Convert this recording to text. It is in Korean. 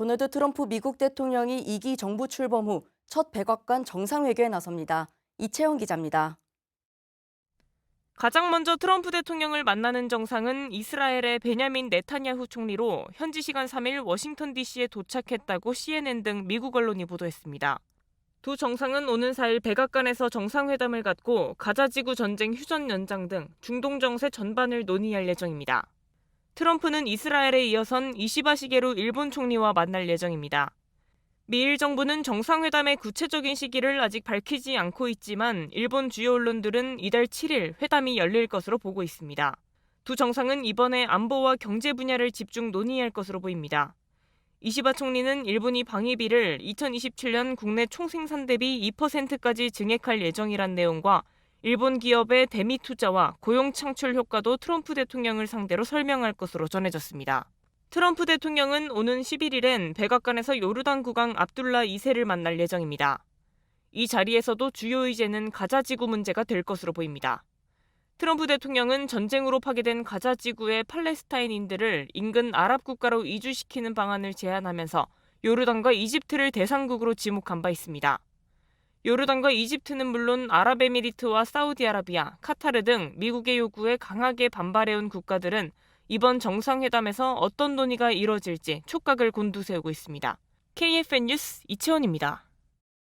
도널드 트럼프 미국 대통령이 2기 정부 출범 후 첫 백악관 정상회견에 나섭니다. 이채영 기자입니다. 가장 먼저 트럼프 대통령을 만나는 정상은 이스라엘의 베냐민 네타냐후 총리로 현지 시간 3일 워싱턴 DC에 도착했다고 CNN 등 미국 언론이 보도했습니다. 두 정상은 오는 4일 백악관에서 정상회담을 갖고 가자지구 전쟁 휴전 연장 등 중동 정세 전반을 논의할 예정입니다. 트럼프는 이스라엘에 이어선 이시바 시게루 일본 총리와 만날 예정입니다. 미일 정부는 정상회담의 구체적인 시기를 아직 밝히지 않고 있지만 일본 주요 언론들은 이달 7일 회담이 열릴 것으로 보고 있습니다. 두 정상은 이번에 안보와 경제 분야를 집중 논의할 것으로 보입니다. 이시바 총리는 일본이 방위비를 2027년 국내 총생산 대비 2%까지 증액할 예정이란 내용과 일본 기업의 대미 투자와 고용 창출 효과도 트럼프 대통령을 상대로 설명할 것으로 전해졌습니다. 트럼프 대통령은 오는 11일엔 백악관에서 요르단 국왕 압둘라 2세를 만날 예정입니다. 이 자리에서도 주요 의제는 가자 지구 문제가 될 것으로 보입니다. 트럼프 대통령은 전쟁으로 파괴된 가자 지구의 팔레스타인인들을 인근 아랍 국가로 이주시키는 방안을 제안하면서 요르단과 이집트를 대상국으로 지목한 바 있습니다. 요르단과 이집트는 물론 아랍에미리트와 사우디아라비아, 카타르 등 미국의 요구에 강하게 반발해온 국가들은 이번 정상회담에서 어떤 논의가 이뤄질지 촉각을 곤두세우고 있습니다. KFN 뉴스 이채원입니다.